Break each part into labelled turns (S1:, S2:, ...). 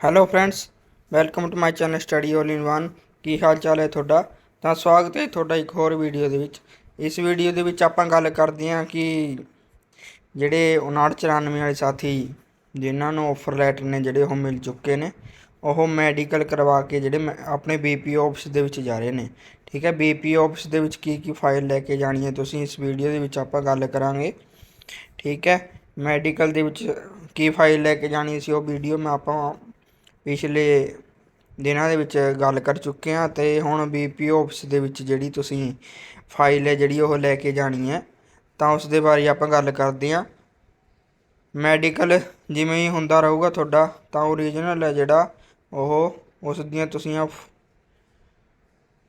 S1: Hello friends welcome to my channel study 올 in one ਕੀ ਹਾਲ ਚਾਲ ਹੈ ਤੁਹਾਡਾ? ਤਾਂ ਸਵਾਗਤ ਹੈ ਤੁਹਾਡਾ ਇੱਕ ਹੋਰ ਵੀਡੀਓ ਦੇ ਵਿੱਚ। ਇਸ ਵੀਡੀਓ ਦੇ ਵਿੱਚ ਆਪਾਂ ਗੱਲ ਕਰਦੇ ਹਾਂ ਕਿ ਜਿਹੜੇ 5994 ਵਾਲੇ ਸਾਥੀ, ਜਿਨ੍ਹਾਂ ਨੂੰ ਆਫਰ ਲੈਟਰ ਨੇ ਜਿਹੜੇ ਉਹ ਮਿਲ ਚੁੱਕੇ ਨੇ। ਉਹ ਮੈਡੀਕਲ ਕਰਵਾ ਕੇ ਜਿਹੜੇ ਮੈਂ- ਆਪਣੇ ਬੀਪੀਓ ਆਫਿਸ ਦੇ ਵਿੱਚ ਜਾ ਰਹੇ ਨੇ, ਠੀਕ ਹੈ? ਬੀਪੀਓ ਆਫਿਸ ਦੇ ਵਿੱਚ ਕੀ ਕੀ ਫਾਈਲ ਲੈ ਕੇ ਜਾਣੀ ਹੈ ਤੁਸੀਂ ਇਸ ਵੀਡੀਓ ਦੇ ਵਿੱਚ ਆਪਾਂ ਗੱਲ ਕਰਾਂਗੇ, ਠੀਕ ਹੈ? ਮੈਡੀਕਲ ਦੇ ਵਿੱਚ ਕੀ ਫਾਈਲ ਲੈ ਕੇ ਜਾਣੀ ਸੀ ਉਹ ਵੀਡੀਓ ਮੈਂ ਆਪਾਂ ਪਿਛਲੇ ਦਿਨਾਂ ਦੇ ਵਿੱਚ ਗੱਲ ਕਰ ਚੁੱਕੇ ਹਾਂ ਤੇ ਹੁਣ ਬੀਪੀਓ ਆਫਿਸ ਦੇ ਵਿੱਚ ਜਿਹੜੀ ਤੁਸੀਂ ਫਾਈਲ ਹੈ ਜਿਹੜੀ ਉਹ ਲੈ ਕੇ ਜਾਣੀ ਹੈ, ਤਾਂ ਉਸ ਦੇ ਬਾਰੇ ਆਪਾਂ ਗੱਲ ਕਰਦੇ ਹਾਂ। ਮੈਡੀਕਲ ਜਿਵੇਂ ਹੀ ਹੁੰਦਾ ਰਹੂਗਾ ਤੁਹਾਡਾ, ਤਾਂ ਓਰੀਜਨਲ ਹੈ ਜਿਹੜਾ ਉਹ ਉਸ ਦੀਆਂ ਤੁਸੀਂ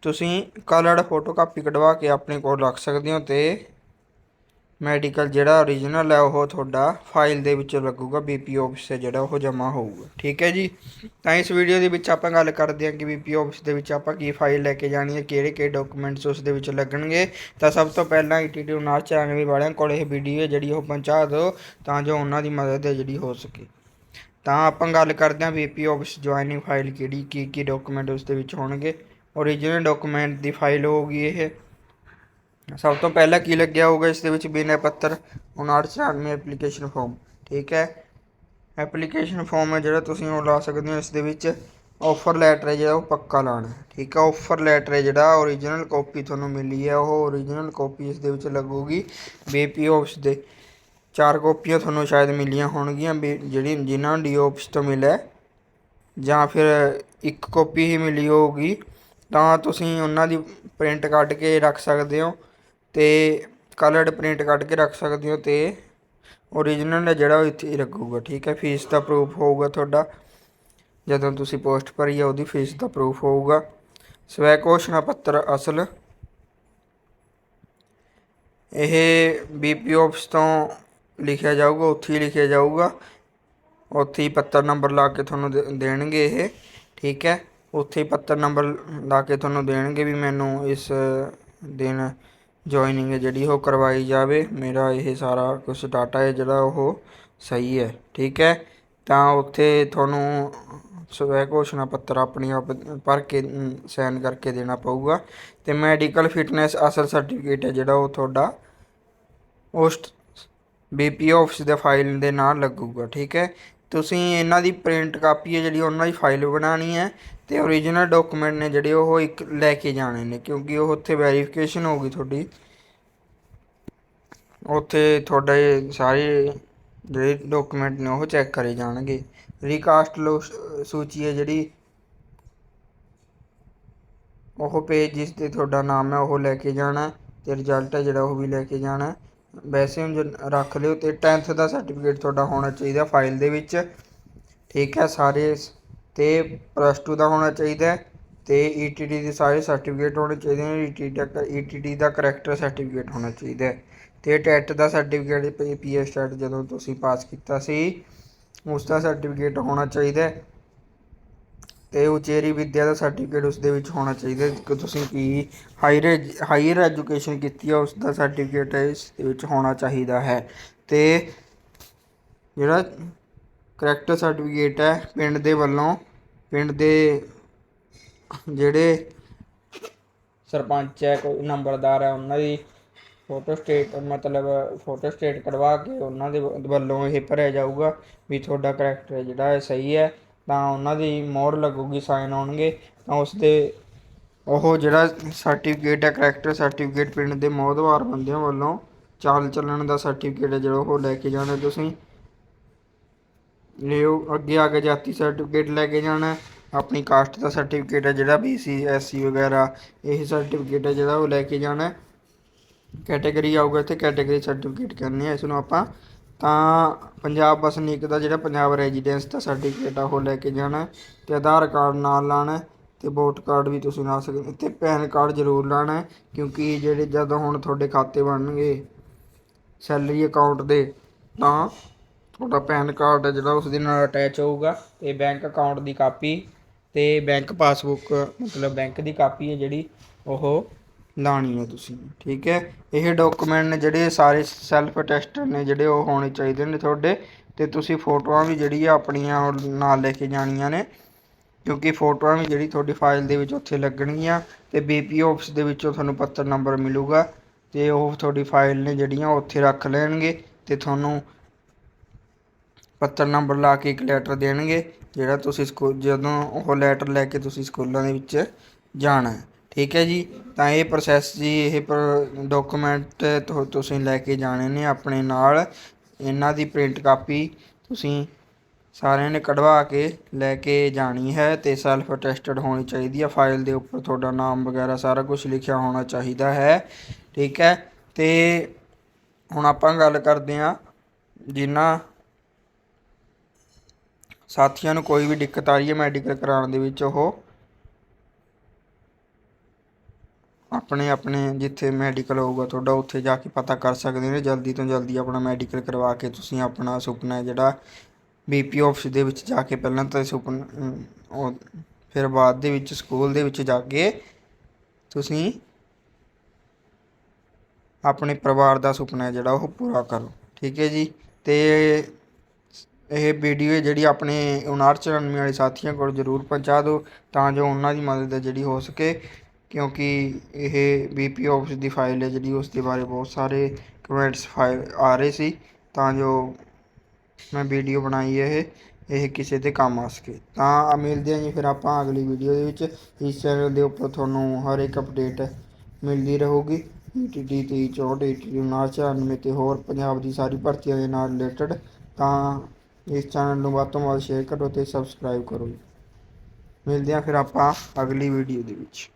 S1: ਤੁਸੀਂ ਕਲਰਡ ਫੋਟੋਕਾਪੀ ਕਢਵਾ ਕੇ ਆਪਣੇ ਕੋਲ ਰੱਖ ਸਕਦੇ ਹੋ ਤੇ ਮੈਡੀਕਲ ਜਿਹੜਾ ਓਰੀਜਨਲ ਹੈ ਉਹ ਤੁਹਾਡਾ ਫਾਈਲ ਦੇ ਵਿੱਚ ਲੱਗੂਗਾ ਬੀਪੀਓ ਆਫਿਸ 'ਤੇ ਜਿਹੜਾ ਉਹ ਜਮ੍ਹਾਂ ਹੋਊਗਾ। ਠੀਕ ਹੈ ਜੀ? ਤਾਂ ਇਸ ਵੀਡੀਓ ਦੇ ਵਿੱਚ ਆਪਾਂ ਗੱਲ ਕਰਦੇ ਹਾਂ ਕਿ ਬੀਪੀਓ ਆਫਿਸ ਦੇ ਵਿੱਚ ਆਪਾਂ ਕੀ ਫਾਈਲ ਲੈ ਕੇ ਜਾਣੀ ਹੈ, ਕਿਹੜੇ ਕਿਹੜੇ ਡਾਕੂਮੈਂਟਸ ਉਸ ਦੇ ਵਿੱਚ ਲੱਗਣਗੇ। ਤਾਂ ਸਭ ਤੋਂ ਪਹਿਲਾਂ ਈਟੀਟੀ ਨਾਲ 94 ਵਾਲਿਆਂ ਕੋਲ ਇਹ ਵੀਡੀਓ ਹੈ ਜਿਹੜੀ ਉਹ ਪਹੁੰਚਾ ਦਿਓ, ਤਾਂ ਜੋ ਉਹਨਾਂ ਦੀ ਮਦਦ ਹੈ ਜਿਹੜੀ ਹੋ ਸਕੇ। ਤਾਂ ਆਪਾਂ ਗੱਲ ਕਰਦੇ ਹਾਂ ਬੀਪੀਓ ਆਫਿਸ ਜੁਆਇਨਿੰਗ ਫਾਈਲ ਕਿਹੜੀ, ਕੀ ਕੀ ਡਾਕੂਮੈਂਟ ਉਸ ਦੇ ਵਿੱਚ ਹੋਣਗੇ। ਓਰੀਜਨਲ ਡਾਕੂਮੈਂਟ ਦੀ ਫਾਈਲ ਹੋਊਗੀ ਇਹ। ਸਭ ਤੋਂ ਪਹਿਲਾਂ ਕੀ ਲੱਗਿਆ ਹੋਊਗਾ, ਇਸ ਦੇ ਵਿੱਚ ਬਿਨੈ ਪੱਤਰ 5994 ਐਪਲੀਕੇਸ਼ਨ ਫਾਰਮ ਠੀਕ ਹੈ। ਐਪਲੀਕੇਸ਼ਨ ਫਾਰਮ ਹੈ ਜਿਹੜਾ ਤੁਸੀਂ ਉਹ ਲਾ ਸਕਦੇ ਹੋ, ਇਸ ਦੇ ਵਿੱਚ ਆਫਰ ਲੈਟਰ ਹੈ ਜਿਹੜਾ ਉਹ ਪੱਕਾ ਲਾਣਾ ਠੀਕ ਹੈ। ਆਫਰ ਲੈਟਰ ਹੈ ਜਿਹੜਾ ਓਰੀਜਨਲ ਕਾਪੀ ਤੁਹਾਨੂੰ ਮਿਲੀ ਹੈ, ਉਹ ਓਰੀਜਨਲ ਕਾਪੀ ਇਸ ਦੇ ਵਿੱਚ ਲੱਗੂਗੀ ਬੀਪੀਓ ਆਫਿਸ ਦੇ। ਚਾਰ ਕਾਪੀਆਂ ਤੁਹਾਨੂੰ ਸ਼ਾਇਦ ਮਿਲੀਆਂ ਹੋਣਗੀਆਂ ਵੀ ਜਿਹੜੀ ਜਿਨ੍ਹਾਂ ਨੂੰ ਡੀਓ ਆਫਿਸ ਤੋਂ ਮਿਲਿਆ ਜਾਂ ਫਿਰ ਇੱਕ ਕਾਪੀ ਹੀ ਮਿਲੀ ਹੋਊਗੀ। ਤਾਂ ਤੁਸੀਂ ਉਹਨਾਂ ਦੀ ਪ੍ਰਿੰਟ ਕੱਢ ਕੇ ਰੱਖ ਸਕਦੇ ਹੋ ਤੇ ਕਲਰਡ ਪ੍ਰਿੰਟ ਕੱਢ ਕੇ ਰੱਖ ਸਕਦੇ ਹੋ ਤੇ ਓਰੀਜਨਲ ਹੈ ਜਿਹੜਾ ਉਹ ਇੱਥੇ ਹੀ ਲੱਗੂਗਾ, ਠੀਕ ਹੈ? ਫੀਸ ਦਾ ਪ੍ਰੂਫ ਹੋਊਗਾ ਤੁਹਾਡਾ। ਜਦੋਂ ਤੁਸੀਂ ਪੋਸਟ ਭਰੀ ਹੈ ਉਹਦੀ ਫੀਸ ਦਾ ਪ੍ਰੂਫ ਹੋਊਗਾ। ਸਵੈ ਘੋਸ਼ਣਾ ਪੱਤਰ ਅਸਲ। ਇਹ ਬੀਪੀਓ ਆਫਿਸ ਤੋਂ ਲਿਖਿਆ ਜਾਊਗਾ, ਉੱਥੇ ਹੀ ਲਿਖਿਆ ਜਾਊਗਾ। ਉੱਥੇ ਹੀ ਪੱਤਰ ਨੰਬਰ ਲਾ ਕੇ ਤੁਹਾਨੂੰ ਦੇ- ਦੇਣਗੇ ਇਹ, ਠੀਕ ਹੈ? ਉੱਥੇ ਹੀ ਪੱਤਰ ਨੰਬਰ ਲਾ ਕੇ ਤੁਹਾਨੂੰ ਦੇਣਗੇ ਵੀ ਮੈਨੂੰ ਇਸ ਦਿਨ ਜੁਆਇਨਿੰਗ ਜਿਹੜੀ ਉਹ ਕਰਵਾਈ ਜਾਵੇ। ਮੇਰਾ ਇਹ ਸਾਰਾ ਕੁਝ ਡਾਟਾ ਹੈ ਜਿਹੜਾ ਉਹ ਸਹੀ ਹੈ, ਠੀਕ ਹੈ? ਤਾਂ ਉੱਥੇ ਤੁਹਾਨੂੰ ਸਵੈ ਘੋਸ਼ਣਾ ਪੱਤਰ ਆਪਣੀ ਆਪ ਭਰ ਕੇ ਸਾਈਨ ਕਰਕੇ ਦੇਣਾ ਪਊਗਾ। ਤੇ ਮੈਡੀਕਲ ਫਿਟਨੈਸ ਅਸਲ ਸਰਟੀਫਿਕੇਟ ਹੈ ਜਿਹੜਾ ਉਹ ਤੁਹਾਡਾ, ਉਸ ਬੀਪੀਓ ਆਫਿਸ ਦੇ ਫਾਈਲ ਦੇ ਨਾਲ ਲੱਗੂਗਾ, ਠੀਕ ਹੈ? ਤੁਸੀਂ ਇਹਨਾਂ ਦੀ ਪ੍ਰਿੰਟ ਕਾਪੀ ਹੈ ਜਿਹੜੀ ਉਹਨਾਂ ਦੀ ਫਾਈਲ ਬਣਾਉਣੀ ਹੈ ਤੇ ਓਰੀਜਨਲ ਡਾਕੂਮੈਂਟ ਨੇ ਜਿਹੜੇ ਉਹ ਇੱਕ ਲੈ ਕੇ ਜਾਣੇ ਨੇ, ਕਿਉਂਕਿ ਉਹ ਉੱਥੇ ਵੈਰੀਫਿਕੇਸ਼ਨ ਹੋਊਗੀ ਤੁਹਾਡੀ। ਉੱਥੇ ਤੁਹਾਡੇ ਸਾਰੇ ਜਿਹੜੇ ਡਾਕੂਮੈਂਟ ਨੇ ਉਹ ਚੈੱਕ ਕਰੇ ਜਾਣਗੇ। ਰੀਕਾਸਟ ਲੋ ਸੂਚੀ ਹੈ ਜਿਹੜੀ। ਉਹ ਪੇਜ ਜਿਸ ਤੇ ਤੁਹਾਡਾ ਨਾਮ ਹੈ ਉਹ ਲੈ ਕੇ ਜਾਣਾ ਹੈ ਤੇ ਰਿਜ਼ਲਟ ਹੈ ਜਿਹੜਾ ਉਹ ਵੀ ਲੈ ਕੇ ਜਾਣਾ ਵੈਸੇ ਹੁਣ ਜੇ ਰੱਖ ਲਿਓ ਤੇ 10th ਦਾ ਸਰਟੀਫਿਕੇਟ ਤੁਹਾਡਾ ਹੋਣਾ ਚਾਹੀਦਾ ਫਾਈਲ ਦੇ ਵਿੱਚ ਠੀਕ ਹੈ ਸਾਰੇ ਸ- ਤੇ ਪਲੱਸ 2 ਦਾ ਹੋਣਾ ਚਾਹੀਦਾ ਹੈ ਤੇ ਈਟੀਟੀ ਦੇ ਸਾਰੇ ਸਰਟੀਫਿਕੇਟ ਹੋਣੇ ਚਾਹੀਦੇ ਨੇ ਈਟੀਟੀ ਦਾ ਈਟੀਟੀ ਦਾ ਕਰੈਕਟਰ ਸਰਟੀਫਿਕੇਟ ਹੋਣਾ ਚਾਹੀਦਾ ਹੈ ਤੇ ਟੈਟ ਦਾ ਸਰਟੀਫਿਕੇਟ ਪੀਐਸ ਟੈਟ ਜਦੋਂ ਤੁਸੀਂ ਪਾਸ ਕੀਤਾ ਸੀ ਉਸ ਦਾ ਸਰਟੀਫਿਕੇਟ ਹੋਣਾ ਚਾਹੀਦਾ ਤੇ ਉਚੇਰੀ ਵਿੱਦਿਆ ਦਾ ਸਰਟੀਫਿਕੇਟ ਉਸ ਦੇ ਵਿੱਚ ਹੋਣਾ ਚਾਹੀਦਾ ਕਿ ਤੁਸੀਂ ਕੀ ਹਾਇਰ ਹਾਇਰ ਐਜੂਕੇਸ਼ਨ ਕੀਤੀ ਹੈ ਉਸ ਦਾ ਸਰਟੀਫਿਕੇਟ ਇਸ ਦੇ ਵਿੱਚ ਹੋਣਾ ਚਾਹੀਦਾ ਹੈ। ਤੇ ਜਿਹੜਾ ਕਰੈਕਟਰ ਸਰਟੀਫਿਕੇਟ ਹੈ, ਪਿੰਡ ਦੇ ਵੱਲੋਂ, ਪਿੰਡ ਦੇ ਜਿਹੜੇ ਸਰਪੰਚ ਹੈ, ਕੋਈ ਨੰਬਰਦਾਰ ਹੈ, ਉਹਨਾਂ ਦੀ ਫੋਟੋ ਸਟੇਟ ਮਤਲਬ ਫੋਟੋ ਸਟੇਟ ਕਢਵਾ ਕੇ ਉਹਨਾਂ ਦੇ ਵੱਲੋਂ ਇਹ ਭਰਿਆ ਜਾਊਗਾ ਵੀ ਤੁਹਾਡਾ ਕਰੈਕਟਰ ਜਿਹੜਾ ਹੈ ਸਹੀ ਹੈ। ਤਾਂ ਉਹਨਾਂ ਦੀ ਮੋਹਰ ਲੱਗੂਗੀ ਸਾਈਨ ਆਉਣਗੇ, ਤਾਂ ਉਸ ਦੇ ਉਹ ਜਿਹੜਾ ਸਰਟੀਫਿਕੇਟ ਹੈ ਕਰੈਕਟਰ ਸਰਟੀਫਿਕੇਟ ਪਿੰਡ ਦੇ ਮੋਹਦਵਾਰ ਬੰਦਿਆਂ ਵੱਲੋਂ ਚਾਲ ਚੱਲਣ ਦਾ ਸਰਟੀਫਿਕੇਟ ਹੈ ਜਿਹੜਾ ਉਹ ਲੈ ਕੇ ਜਾਣਾ ਤੁਸੀਂ। ਲਿਓ ਅੱਗੇ ਆ ਕੇ ਜਾਤੀ ਸਰਟੀਫਿਕੇਟ ਲੈ ਕੇ ਜਾਣਾ, ਆਪਣੀ ਕਾਸਟ ਦਾ ਸਰਟੀਫਿਕੇਟ ਹੈ ਜਿਹੜਾ BC SC ਵਗੈਰਾ, ਇਹ ਸਰਟੀਫਿਕੇਟ ਹੈ ਜਿਹੜਾ ਉਹ ਲੈ ਕੇ ਜਾਣਾ। ਕੈਟਾਗਰੀ ਆਊਗਾ, ਇੱਥੇ ਕੈਟਾਗਰੀ ਸਰਟੀਫਿਕੇਟ ਕਰਨੀ ਹੈ ਇਸ ਨੂੰ ਆਪਾਂ ਤਾਂ ਪੰਜਾਬ ਵਸਨੀਕ ਦਾ ਜਿਹੜਾ ਪੰਜਾਬ ਰੈਜ਼ੀਡੈਂਸ ਦਾ ਸਰਟੀਫਿਕੇਟ ਆ, ਉਹ ਲੈ ਕੇ ਜਾਣਾ ਹੈ ਤੇ ਆਧਾਰ ਕਾਰਡ ਨਾਲ ਲਾਣਾ ਹੈ ਤੇ ਵੋਟ ਕਾਰਡ ਵੀ ਤੁਸੀਂ ਲਾ ਸਕਦੇ ਹੋ ਤੇ ਪੈਨ ਕਾਰਡ ਜ਼ਰੂਰ ਲਾਣਾ ਕਿਉਂਕਿ ਜਿਹੜੇ ਜਦੋਂ ਹੁਣ ਤੁਹਾਡੇ ਖਾਤੇ ਬਣਨਗੇ ਸੈਲਰੀ ਅਕਾਊਂਟ ਦੇ, ਤਾਂ ਤੁਹਾਡਾ ਪੈਨ ਕਾਰਡ ਹੈ ਜਿਹੜਾ ਉਸ ਦੇ ਨਾਲ ਅਟੈਚ ਹੋਊਗਾ ਤੇ ਬੈਂਕ ਅਕਾਊਂਟ ਦੀ ਕਾਪੀ ਤੇ ਬੈਂਕ ਪਾਸਬੁੱਕ ਮਤਲਬ ਬੈਂਕ ਦੀ ਕਾਪੀ ਹੈ ਜਿਹੜੀ, ਉਹ ਲਾਣੀ ਹੈ ਤੁਸੀਂ, ਠੀਕ ਹੈ? ਇਹ ਡਾਕੂਮੈਂਟ ਨੇ ਜਿਹੜੇ ਸਾਰੇ ਸੈਲਫ ਅਟੈਸਟਡ ਨੇ ਜਿਹੜੇ ਉਹ ਹੋਣੇ ਚਾਹੀਦੇ ਨੇ ਤੁਹਾਡੇ, ਤੇ ਤੁਸੀਂ ਫੋਟੋਆਂ ਵੀ ਜਿਹੜੀ ਆ ਆਪਣੀਆਂ ਉਹ ਨਾਲ ਲੈ ਕੇ ਜਾਣੀਆਂ ਨੇ, ਕਿਉਂਕਿ ਫੋਟੋਆਂ ਵੀ ਜਿਹੜੀ ਤੁਹਾਡੀ ਫਾਈਲ ਦੇ ਵਿੱਚ ਉੱਥੇ ਲੱਗਣਗੀਆਂ, ਤੇ ਬੀਪੀਓ ਆਫਿਸ ਦੇ ਵਿੱਚੋਂ ਤੁਹਾਨੂੰ ਪੱਤਰ ਨੰਬਰ ਮਿਲੂਗਾ, ਤੇ ਉਹ ਤੁਹਾਡੀ ਫਾਈਲ ਨੇ ਜਿਹੜੀਆਂ ਉੱਥੇ ਰੱਖ ਲੈਣਗੇ, ਤੇ ਤੁਹਾਨੂੰ ਪੱਤਰ ਨੰਬਰ ਲਾ ਕੇ ਇੱਕ ਲੈਟਰ ਦੇਣਗੇ, ਜਿਹੜਾ ਤੁਸੀਂ ਸਕੂਲ ਜਦੋਂ ਉਹ ਲੈਟਰ ਲੈ ਕੇ ਤੁਸੀਂ ਸਕੂਲਾਂ ਦੇ ਵਿੱਚ ਜਾਣਾ ਠੀਕ ਹੈ ਜੀ? ਤਾਂ ਇਹ ਪ੍ਰੋਸੈਸ ਜੀ, ਇਹ ਡਾਕੂਮੈਂਟ ਤੁਸੀਂ ਲੈ ਕੇ ਜਾਣੇ ਨੇ ਆਪਣੇ ਨਾਲ। ਇਹਨਾਂ ਦੀ ਪ੍ਰਿੰਟ ਕਾਪੀ ਤੁਸੀਂ ਸਾਰਿਆਂ ਨੇ ਕਢਵਾ ਕੇ ਲੈ ਕੇ ਜਾਣੀ ਹੈ ਤੇ ਸੈਲਫ ਅਟੈਸਟਡ ਹੋਣੀ ਚਾਹੀਦੀ ਹੈ। ਫਾਈਲ ਦੇ ਉੱਪਰ ਤੁਹਾਡਾ ਨਾਮ ਵਗੈਰਾ ਸਾਰਾ ਕੁਝ ਲਿਖਿਆ ਹੋਣਾ ਚਾਹੀਦਾ ਹੈ। ਠੀਕ ਹੈ? ਤੇ ਹੁਣ ਆਪਾਂ ਗੱਲ ਕਰਦੇ ਹਾਂ ਜਿਨ੍ਹਾਂ ਸਾਥੀਆਂ ਨੂੰ ਕੋਈ ਵੀ ਦਿੱਕਤ ਆ ਰਹੀ ਹੈ ਮੈਡੀਕਲ ਕਰਾਉਣ ਦੇ ਵਿੱਚ, ਉਹ ਆਪਣੇ ਆਪਣੇ ਜਿੱਥੇ ਮੈਡੀਕਲ ਹੋਊਗਾ ਤੁਹਾਡਾ, ਉੱਥੇ ਜਾ ਕੇ ਪਤਾ ਕਰ ਸਕਦੇ ਨੇ ਜਲਦੀ ਤੋਂ ਜਲਦੀ ਆਪਣਾ ਮੈਡੀਕਲ ਕਰਵਾ ਕੇ ਤੁਸੀਂ ਆਪਣਾ ਸੁਪਨਾ ਹੈ ਜਿਹੜਾ ਬੀਪੀ ਆਫਿਸ ਦੇ ਵਿੱਚ ਜਾ ਕੇ ਪਹਿਲਾਂ ਤਾਂ ਸੁਪਨਾ ਉਹ ਫਿਰ ਬਾਅਦ ਦੇ ਵਿੱਚ ਸਕੂਲ ਦੇ ਵਿੱਚ ਜਾ ਕੇ ਤੁਸੀਂ ਆਪਣੇ ਪਰਿਵਾਰ ਦਾ ਸੁਪਨਾ ਜਿਹੜਾ ਉਹ ਪੂਰਾ ਕਰੋ। ਠੀਕ ਹੈ ਜੀ? ਤੇ ਇਹ ਵੀਡੀਓ ਜਿਹੜੀ ਆਪਣੇ 5994 ਵਾਲੇ ਸਾਥੀਆਂ ਕੋਲ ਜ਼ਰੂਰ ਪਹੁੰਚਾ ਦਿਓ, ਤਾਂ ਜੋ ਉਹਨਾਂ ਦੀ ਮਦਦ ਜਿਹੜੀ ਹੋ ਸਕੇ। ਕਿਉਂਕਿ ਇਹ ਬੀ ਪੀ ਆਫਿਸ ਦੀ ਫਾਈਲ ਹੈ ਜਿਹੜੀ ਉਸ ਦੇ ਬਾਰੇ ਬਹੁਤ ਸਾਰੇ ਕਮੈਂਟਸ ਫਾਈਲ ਆ ਰਹੇ ਸੀ, ਤਾਂ ਜੋ ਮੈਂ ਵੀਡੀਓ ਬਣਾਈ ਇਹ ਇਹ ਕਿਸੇ 'ਤੇ ਕੰਮ ਆ ਸਕੇ। ਤਾਂ ਮਿਲਦੇ ਹਾਂ ਜੀ ਫਿਰ ਆਪਾਂ ਅਗਲੀ ਵੀਡੀਓ ਦੇ ਵਿੱਚ। ਇਸ ਚੈਨਲ ਦੇ ਉੱਪਰ ਤੁਹਾਨੂੰ ਹਰ ਇੱਕ ਅਪਡੇਟ ਮਿਲਦੀ ਰਹੂਗੀ। ਈਟੀਟੀ ਤੇ 64 ਈਟੀਟੀ 94 ਤੇ ਹੋਰ ਪੰਜਾਬ ਦੀ ਸਾਰੀ ਭਰਤੀਆਂ ਦੇ ਨਾਲ ਰਿਲੇਟਡ ਤਾਂ ਇਸ ਚੈਨਲ ਨੂੰ ਵੱਧ ਤੋਂ ਵੱਧ ਸ਼ੇਅਰ ਕਰੋ ਤੇ ਸਬਸਕ੍ਰਾਈਬ ਕਰੋ ਮਿਲਦੇ ਹਾਂ ਫਿਰ ਆਪਾਂ ਅਗਲੀ ਵੀਡੀਓ ਦੇ ਵਿੱਚ।